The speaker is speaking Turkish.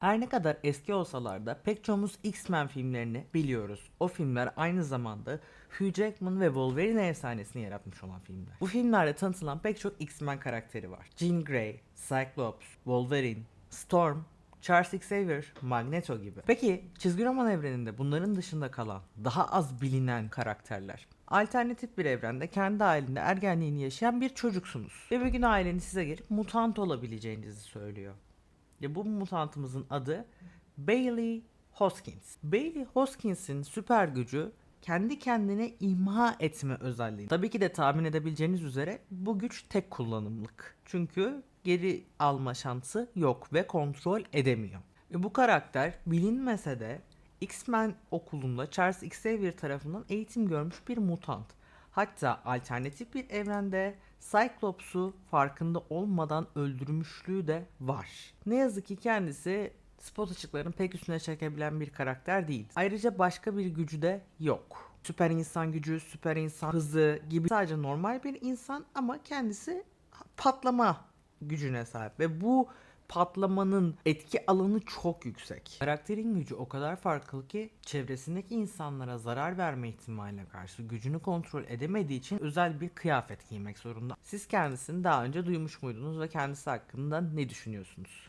Her ne kadar eski olsalar da pek çoğumuz X-Men filmlerini biliyoruz. O filmler aynı zamanda Hugh Jackman ve Wolverine efsanesini yaratmış olan filmler. Bu filmlerde tanıtılan pek çok X-Men karakteri var. Jean Grey, Cyclops, Wolverine, Storm, Charles Xavier, Magneto gibi. Peki çizgi roman evreninde bunların dışında kalan, daha az bilinen karakterler. Alternatif bir evrende kendi halinde ergenliğini yaşayan bir çocuksunuz. Ve bir gün aileniz size gelip mutant olabileceğinizi söylüyor. Ya bu mutantımızın adı Bailey Hoskins. Bailey Hoskins'in süper gücü kendi kendine imha etme özelliği. Tabii ki de tahmin edebileceğiniz üzere bu güç tek kullanımlık. Çünkü geri alma şansı yok ve kontrol edemiyor. Ve bu karakter bilinmese de X-Men okulunda Charles Xavier tarafından eğitim görmüş bir mutant. Hatta alternatif bir evrende Cyclops'u farkında olmadan öldürmüşlüğü de var. Ne yazık ki kendisi spot ışıkların pek üstüne çekebilen bir karakter değil. Ayrıca başka bir gücü de yok. Süper insan gücü, süper insan hızı gibi sadece normal bir insan ama kendisi patlama gücüne sahip ve bu patlamanın etki alanı çok yüksek. Karakterin gücü o kadar farklı ki çevresindeki insanlara zarar verme ihtimaline karşı gücünü kontrol edemediği için özel bir kıyafet giymek zorunda. Siz kendisini daha önce duymuş muydunuz ve kendisi hakkında ne düşünüyorsunuz?